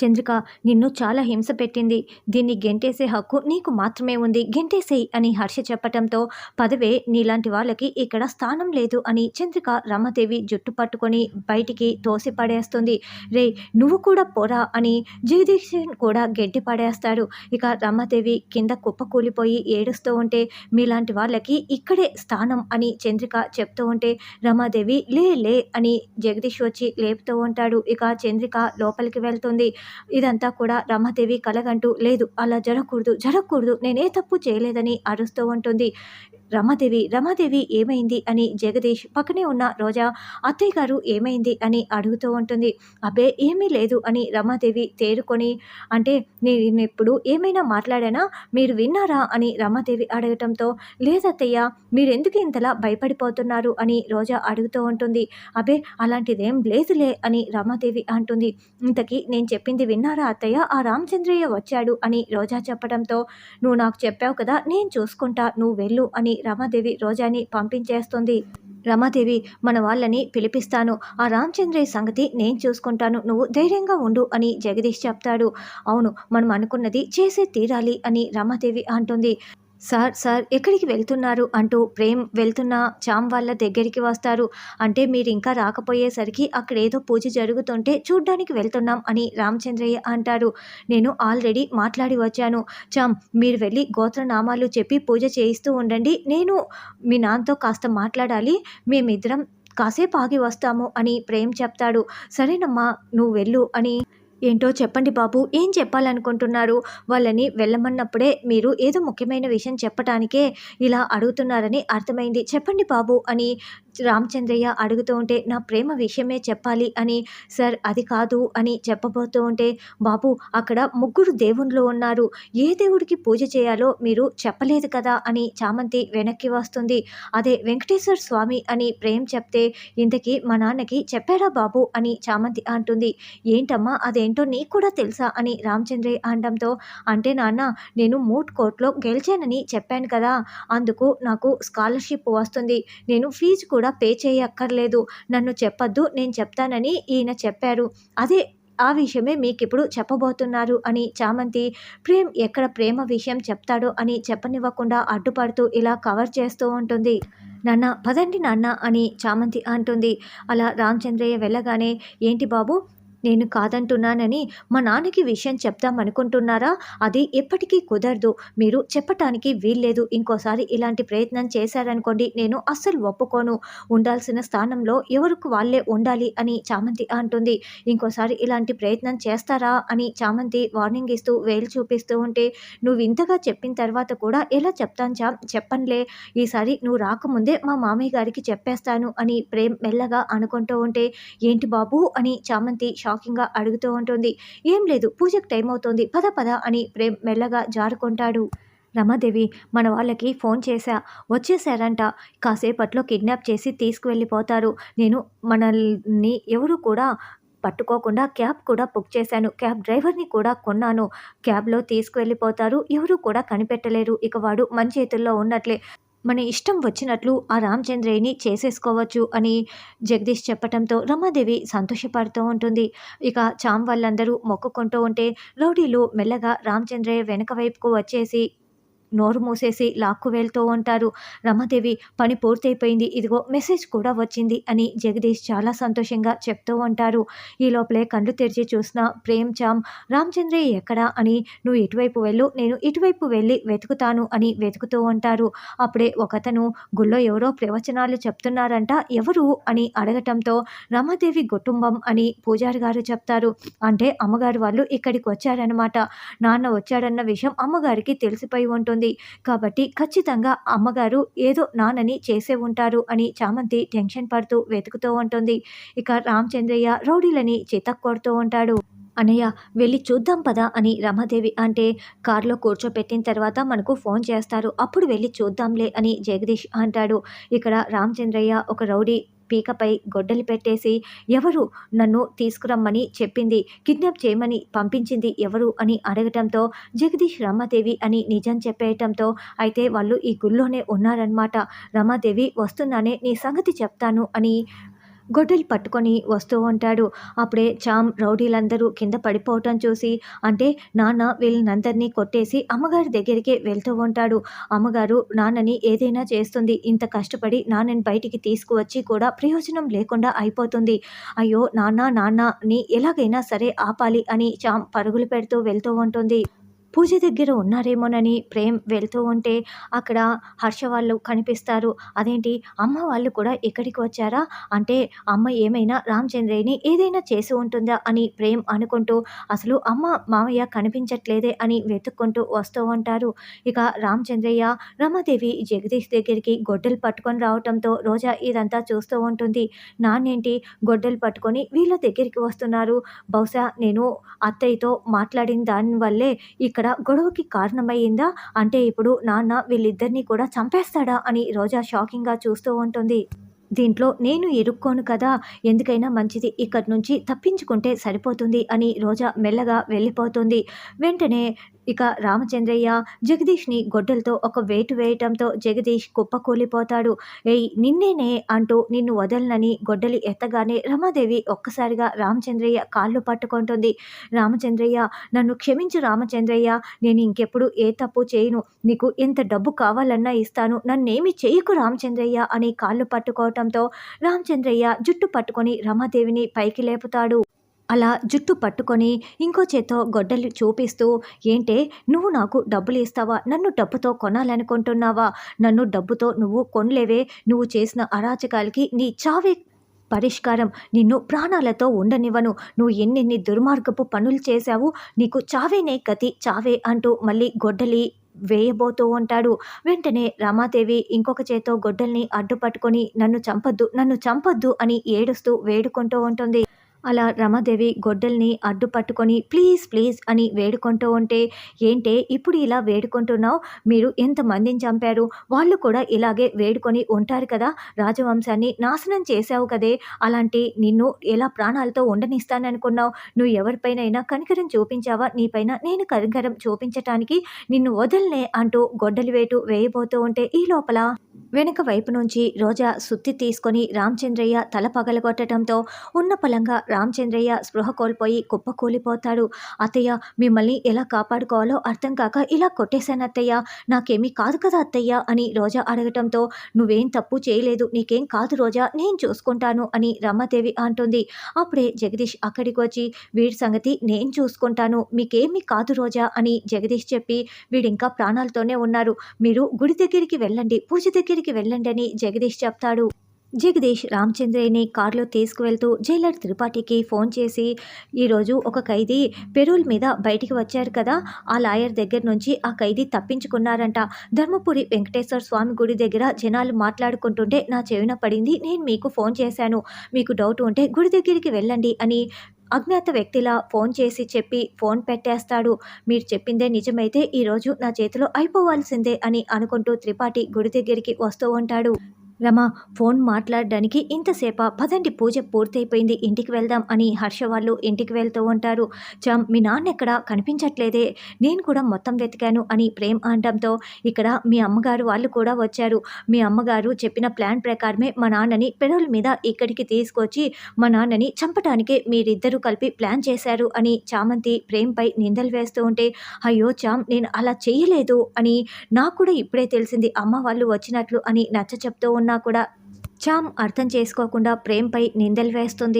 చంద్రిక నిన్ను చాలా హింస పెట్టింది. దీన్ని గెంటేసే హక్కు నీకు మాత్రమే ఉంది. గెంటేసేయి అని హర్ష చెప్పటంతో పదవే నీలాంటి వాళ్ళకి ఇక్కడ స్థానం లేదు అని చంద్రిక రమదేవి జుట్టు పట్టుకొని బయటికి తోసి పడేస్తుంది. రే నువ్వు కూడా పోరా అని జగదీష్ కూడా గెడ్డి పడేస్తాడు. ఇక రమ్మదేవి కింద కుప్ప కూలిపోయి ఏడుస్తూ ఉంటే మీలాంటి వాళ్ళకి ఇక్కడే స్థానం అని చంద్రిక చెప్తూ ఉంటే రమాదేవి లే లే అని జగదీష్ వచ్చి లేపుతూ ఉంటాడు. ఇక చంద్రిక లోపలికి వెళ్తుంది. ఇదంతా కూడా రమాదేవి కలగంటూ లేదు అలా జరగకూడదు జరగకూడదు నేనే తప్పు చేయలేదని అరుస్తూ ఉంటుంది. రమాదేవి రమాదేవి ఏమైంది అని జగదీష్ పక్కనే ఉన్న రోజా అత్తయ్య గారు ఏమైంది అని అడుగుతూ ఉంటుంది. అబ్బే ఏమీ లేదు అని రమాదేవి తేరుకొని అంటే నేను ఇప్పుడు ఏమైనా మాట్లాడానా? మీరు విన్నారా? అని రమాదేవి అడగటంతో లేదత్తయ్య మీరెందుకు ఇంతలా భయపడిపోతున్నారు? అని రోజా అడుగుతూ ఉంటుంది. అబ్బే అలాంటిదేం లేదులే అని రమాదేవి అంటుంది. ఇంతకీ నేను చెప్పింది విన్నారా అత్తయ్య? ఆ రామచంద్రయ్య వచ్చాడు అని రోజా చెప్పడంతో నువ్వు నాకు చెప్పావు కదా నేను చూసుకుంటా నువ్వు వెళ్ళు అని రమాదేవి రోజాని పంపించేస్తుంది. రమాదేవి మన వాళ్ళని పిలిపిస్తాను. ఆ రామచంద్రయ్య సంగతి నేను చూసుకుంటాను. నువ్వు ధైర్యంగా ఉండు అని జగదీష్ చెప్తాడు. అవును మనం అనుకున్నది చేసే తీరాలి అని రమాదేవి అంటుంది. సార్ సార్ ఎక్కడికి వెళ్తున్నారు? అంటూ ప్రేమ్ వెళ్తున్న చామ్ వాళ్ళ దగ్గరికి వస్తారు. అంటే మీరు ఇంకా రాకపోయేసరికి అక్కడ ఏదో పూజ జరుగుతుంటే చూడ్డానికి వెళ్తున్నాం అని రామచంద్రయ్య అంటారు నేను ఆల్రెడీ మాట్లాడి వచ్చాను. చామ్ మీరు వెళ్ళి గోత్రనామాలు చెప్పి పూజ చేయిస్తూ ఉండండి. నేను మీ నాన్నతో కాస్త మాట్లాడాలి. మేమిద్దరం కాసేపు ఆగి వస్తాము అని ప్రేమ్ చెప్తాడు. సరేనమ్మా నువ్వు వెళ్ళు అని ఏంటో చెప్పండి బాబు ఏం చెప్పాలనుకుంటున్నారు? వాళ్ళని వెళ్ళమన్నప్పుడే మీరు ఏదో ముఖ్యమైన విషయం చెప్పటానికే ఇలా అడుగుతున్నారని అర్థమైంది. చెప్పండి బాబు అని రామచంద్రయ్య అడుగుతూ ఉంటే నా ప్రేమ విషయమే చెప్పాలి అని సార్ అది కాదు అని చెప్పబోతూ ఉంటే బాబు అక్కడ ముగ్గురు దేవుళ్ళు ఉన్నారు. ఏ దేవుడికి పూజ చేయాలో మీరు చెప్పలేదు కదా అని చామంతి వెనక్కి వస్తుంది. అదే వెంకటేశ్వర స్వామి అని ప్రేమ్ చెప్తే ఇంతకీ మా నాన్నకి చెప్పాడా బాబు అని చామంతి అంటుంది. ఏంటమ్మా అదే ఏంటో నీకు కూడా తెలుసా అని రామచంద్రయ్య అనడంతో అంటే నాన్న నేను మూట్ కోర్టులో గెలిచానని చెప్పాను కదా అందుకు నాకు స్కాలర్షిప్ వస్తుంది. నేను ఫీజు కూడా పే చేయక్కర్లేదు. నన్ను చెప్పొద్దు నేను చెప్తానని ఈయన చెప్పారు. అదే ఆ విషయమే మీకు ఇప్పుడు చెప్పబోతున్నారు అని చామంతి ప్రేమ్ ఎక్కడ ప్రేమ విషయం చెప్తాడో అని చెప్పనివ్వకుండా అడ్డుపడుతూ ఇలా కవర్ చేస్తూ ఉంటుంది. నాన్న పదండి నాన్న అని చామంతి అంటుంది. అలా రామచంద్రయ్య వెళ్ళగానే ఏంటి బాబు నేను కాదంటున్నానని మా నాన్నకి విషయం చెప్దామనుకుంటున్నారా అది ఎప్పటికీ కుదరదు. మీరు చెప్పటానికి వీల్లేదు. ఇంకోసారి ఇలాంటి ప్రయత్నం చేశారనుకోండి నేను అస్సలు ఒప్పుకోను. ఉండాల్సిన స్థానంలో ఎవరికి వాళ్ళే ఉండాలి అని చామంతి అంటుంది. ఇంకోసారి ఇలాంటి ప్రయత్నం చేస్తారా అని చామంతి వార్నింగ్ ఇస్తూ వేలు చూపిస్తూ ఉంటే నువ్వు ఇంతగా చెప్పిన తర్వాత కూడా ఎలా చెప్తాను చా చెప్పనులే. ఈసారి నువ్వు రాకముందే మా మామయ్య గారికి చెప్పేస్తాను అని ప్రేమ్ మెల్లగా అనుకుంటూ ఉంటే ఏంటి బాబు అని చామంతి షాకింగ్గా అడుగుతూ ఉంటుంది. ఏం లేదు పూజకు టైం అవుతోంది. పద పద అని ప్రేమ్ మెల్లగా జారుకుంటాడు. రమాదేవి మన వాళ్ళకి ఫోన్ చేశా. వచ్చేసారంట కాసేపట్లో కిడ్నాప్ చేసి తీసుకువెళ్ళిపోతారు. నేను మనల్ని ఎవరు కూడా పట్టుకోకుండా క్యాబ్ కూడా బుక్ చేశాను. క్యాబ్ డ్రైవర్ని కూడా కొన్నాను. క్యాబ్లో తీసుకువెళ్ళిపోతారు. ఎవరు కూడా కనిపెట్టలేరు. ఇక వాడు మన చేతుల్లో ఉన్నట్లే. మన ఇష్టం వచ్చినట్లు ఆ రామచంద్రయ్యని చేసేసుకోవచ్చు అని జగదీష్ చెప్పటంతో రమాదేవి సంతోషపడుతూ ఉంటుంది. ఇక చాం వాళ్ళందరూ మొక్కుకుంటూ ఉంటే రౌడీలు మెల్లగా రామచంద్రయ్య వెనక వైపుకు వచ్చేసి నోరు మూసేసి లాక్కు వెళ్తూ ఉంటారు. రమాదేవి పని పూర్తయిపోయింది. ఇదిగో మెసేజ్ కూడా వచ్చింది అని జగదీష్ చాలా సంతోషంగా చెప్తూ ఉంటారు. ఈ లోపలే కళ్ళు తెరిచి చూసిన ప్రేమ్ చామ్ రామచంద్రయ్య ఎక్కడా అని నువ్వు ఇటువైపు వెళ్ళు. నేను ఇటువైపు వెళ్ళి వెతుకుతాను అని వెతుకుతూ ఉంటారు. అప్పుడే ఒకతను గుళ్ళో ఎవరో ప్రవచనాలు చెప్తున్నారంట ఎవరు అని అడగటంతో రమాదేవి కుటుంబం అని పూజారి గారు చెప్తారు. అంటే అమ్మగారు వాళ్ళు ఇక్కడికి వచ్చారనమాట నాన్న వచ్చాడన్న విషయం అమ్మగారికి తెలిసిపోయి ఉంటుంది. కాబట్టి ఖచ్చితంగా అమ్మగారు ఏదో నాన్నని చేసే ఉంటారు అని చామంతి టెన్షన్ పడుతూ వెతుకుతూ ఉంటుంది. ఇక రామచంద్రయ్య రౌడీలని చితక్కొడుతూ ఉంటాడు. అన్నయ్య వెళ్ళి చూద్దాం పదా అని రమాదేవి అంటే కారులో కూర్చోపెట్టిన తర్వాత మనకు ఫోన్ చేస్తారు. అప్పుడు వెళ్ళి చూద్దాంలే అని జగదీష్ అంటాడు. ఇక్కడ రామచంద్రయ్య ఒక రౌడీ పీకపై గొడ్డలి పెట్టేసి ఎవరు నన్ను తీసుకురమ్మని చెప్పింది కిడ్నాప్ చేయమని పంపించింది ఎవరు అని అడగటంతో జగదీష్ రమాదేవి అని నిజం చెప్పేయటంతో అయితే వాళ్ళు ఈ గుళ్ళోనే ఉన్నారనమాట రమాదేవి వస్తున్నానే నీ సంగతి చెప్తాను అని గొడ్డలు పట్టుకొని వస్తూ ఉంటాడు. అప్పుడే చామ్ రౌడీలందరూ కింద పడిపోవటం చూసి అంటే నాన్న వీళ్ళనందరినీ కొట్టేసి అమ్మగారి దగ్గరికి వెళ్తూ ఉంటాడు. అమ్మగారు నాన్నని ఏదైనా చేస్తుంది. ఇంత కష్టపడి నాన్నని బయటికి తీసుకువచ్చి కూడా ప్రయోజనం లేకుండా అయిపోతుంది. అయ్యో నాన్న నాన్నని ఎలాగైనా సరే ఆపాలి అని చామ్ పరుగులు పెడుతూ వెళ్తూ ఉంటుంది. పూజ దగ్గర ఉన్నారేమోనని ప్రేమ్ వెళ్తూ ఉంటే అక్కడ హర్ష వాళ్ళు కనిపిస్తారు. అదేంటి? అమ్మ వాళ్ళు కూడా ఇక్కడికి వచ్చారా? అంటే అమ్మ ఏమైనా రామచంద్రయ్యని ఏదైనా చేసి ఉంటుందా అని ప్రేమ్ అనుకుంటూ అసలు అమ్మ మామయ్య కనిపించట్లేదే అని వెతుక్కుంటూ వస్తూ ఉంటారు. ఇక రామచంద్రయ్య రమాదేవి జగదీష్ దగ్గరికి గొడ్డలు పట్టుకొని రావటంతో రోజా ఇదంతా చూస్తూ ఉంటుంది. నాన్నేంటి? గొడ్డలు పట్టుకొని వీళ్ళ దగ్గరికి వస్తున్నారు. బహుశా నేను అత్తయ్యతో మాట్లాడిన దానివల్లే ఇక్కడ ఇక్కడ గొడవకి కారణమయ్యిందా? అంటే ఇప్పుడు నాన్న వీళ్ళిద్దరినీ కూడా చంపేస్తాడా అని రోజా షాకింగ్గా చూస్తూ ఉంటుంది. దీంట్లో నేను ఇరుక్కోను కదా ఎందుకైనా మంచిది ఇక్కడి నుంచి తప్పించుకుంటే సరిపోతుంది అని రోజా మెల్లగా వెళ్ళిపోతుంది. వెంటనే ఇక రామచంద్రయ్య జగదీష్ని గొడ్డలతో ఒక వేటు వేయటంతో జగదీష్ కుప్పకూలిపోతాడు. ఏయ్ నిన్నేనే అంటూ నిన్ను వదలనని గొడ్డలి ఎత్తగానే రమాదేవి ఒక్కసారిగా రామచంద్రయ్య కాళ్ళు పట్టుకుంటుంది. రామచంద్రయ్య నన్ను క్షమించు రామచంద్రయ్య నేను ఇంకెప్పుడు ఏ తప్పు చేయను. నీకు ఎంత డబ్బు కావాలన్నా ఇస్తాను. నన్నేమి చేయకు రామచంద్రయ్య అని కాళ్ళు పట్టుకోవటంతో రామచంద్రయ్య జుట్టు పట్టుకొని రమాదేవిని పైకి లేపుతాడు. అలా జుట్టు పట్టుకొని ఇంకో చేత్తో గొడ్డలు చూపిస్తూ ఏంటే నువ్వు నాకు డబ్బులు ఇస్తావా? నన్ను డబ్బుతో కొనాలనుకుంటున్నావా? నన్ను డబ్బుతో నువ్వు కొనలేవే. నువ్వు చేసిన అరాచకాలకి నీ చావే పరిష్కారం. నిన్ను ప్రాణాలతో ఉండనివ్వను. నువ్వు ఎన్నెన్ని దుర్మార్గపు పనులు చేశావు. నీకు చావేనే గతి చావే అంటూ మళ్ళీ గొడ్డలి వేయబోతూ ఉంటాడు. వెంటనే రమాదేవి ఇంకొక చేతో గొడ్డల్ని అడ్డుపట్టుకొని నన్ను చంపద్దు నన్ను చంపొద్దు అని ఏడుస్తూ వేడుకుంటూ ఉంటుంది. అలా రమాదేవి గొడ్డల్ని అడ్డుపట్టుకొని ప్లీజ్ ప్లీజ్ అని వేడుకుంటూ ఉంటే ఏంటే ఇప్పుడు ఇలా వేడుకుంటున్నావు? మీరు ఎంతమందిని చంపారు? వాళ్ళు కూడా ఇలాగే వేడుకొని ఉంటారు కదా? రాజవంశాన్ని నాశనం చేశావు కదే. అలాంటి నిన్ను ఎలా ప్రాణాలతో ఉండనిస్తాననుకున్నావు? నువ్వు ఎవరిపైనైనా కనికరం చూపించావా? నీపైన నేను కనికరం చూపించటానికి నిన్ను వదలనే అంటూ గొడ్డలి వేటు వేయబోతూ ఉంటే ఈ లోపల? వెనుక వైపు నుంచి రోజా సుత్తి తీసుకొని రామచంద్రయ్య తల పగలగొట్టడంతో ఉన్న పలంగా రామచంద్రయ్య స్పృహ కోల్పోయి కుప్పకూలిపోతాడు అత్తయ్య మిమ్మల్ని ఎలా కాపాడుకోవాలో అర్థం కాక ఇలా కొట్టేశాను అత్తయ్య. నాకేమీ కాదు కదా అత్తయ్య అని రోజా అడగటంతో నువ్వేం తప్పు చేయలేదు నీకేం కాదు రోజా నేను చూసుకుంటాను అని రమ్మదేవి అంటుంది. అప్పుడే జగదీష్ అక్కడికి వచ్చి వీడి సంగతి నేను చూసుకుంటాను మీకేమీ కాదు రోజా అని జగదీష్ చెప్పి వీడింకా ప్రాణాలతోనే ఉన్నారు. మీరు గుడి దగ్గరికి వెళ్ళండి పూజ దగ్గరికి వెళ్ళండి అని జగదీష్ చెప్తాడు. జగదీష్ రామచంద్రయ్యని కారులో తీసుకువెళ్తూ జైలర్ త్రిపాఠికి ఫోన్ చేసి ఈరోజు ఒక ఖైదీ పెరూల్ మీద బయటికి వచ్చారు కదా ఆ లాయర్ దగ్గర నుంచి ఆ ఖైదీ తప్పించుకున్నారంట. ధర్మపురి వెంకటేశ్వర స్వామి గుడి దగ్గర జనాలు మాట్లాడుకుంటుంటే నా చెవిన పడింది. నేను మీకు ఫోన్ చేశాను. మీకు డౌట్ ఉంటే గుడి దగ్గరికి వెళ్ళండి అని అజ్ఞాత వ్యక్తిలా ఫోన్ చేసి చెప్పి ఫోన్ పెట్టేస్తాడు. మీరు చెప్పిందే నిజమైతే ఈరోజు నా చేతిలో అయిపోవాల్సిందే అని అనుకుంటూ త్రిపాఠి గుడి దగ్గరికి వస్తూ ఉంటాడు. రమ ఫోన్ మాట్లాడడానికి ఇంతసేప పదండి పూజ పూర్తయిపోయింది ఇంటికి వెళ్దాం అని హర్ష వాళ్ళు ఇంటికి వెళ్తూ ఉంటారు. చమ్ మీ నాన్న ఎక్కడ కనిపించట్లేదే. నేను కూడా మొత్తం వెతికాను అని ప్రేమ్ అనడంతో ఇక్కడ మీ అమ్మగారు వాళ్ళు కూడా వచ్చారు. మీ అమ్మగారు చెప్పిన ప్లాన్ ప్రకారమే మా నాన్నని పెరల్ మీద ఇక్కడికి తీసుకొచ్చి మా నాన్నని చంపటానికే మీరిద్దరూ కలిపి ప్లాన్ చేశారు అని చామంతి ప్రేమ్పై నిందలు వేస్తూ ఉంటే అయ్యో చామ్ నేను అలా చేయలేదు అని నాకు కూడా ఇప్పుడే తెలిసింది. అమ్మ వాళ్ళు వచ్చినట్లు అని నచ్చ చెప్తూ ఉన్నా కూడా చామ్ అర్థం చేసుకోకుండా ప్రేమ్పై నిందలు వేస్తుంది.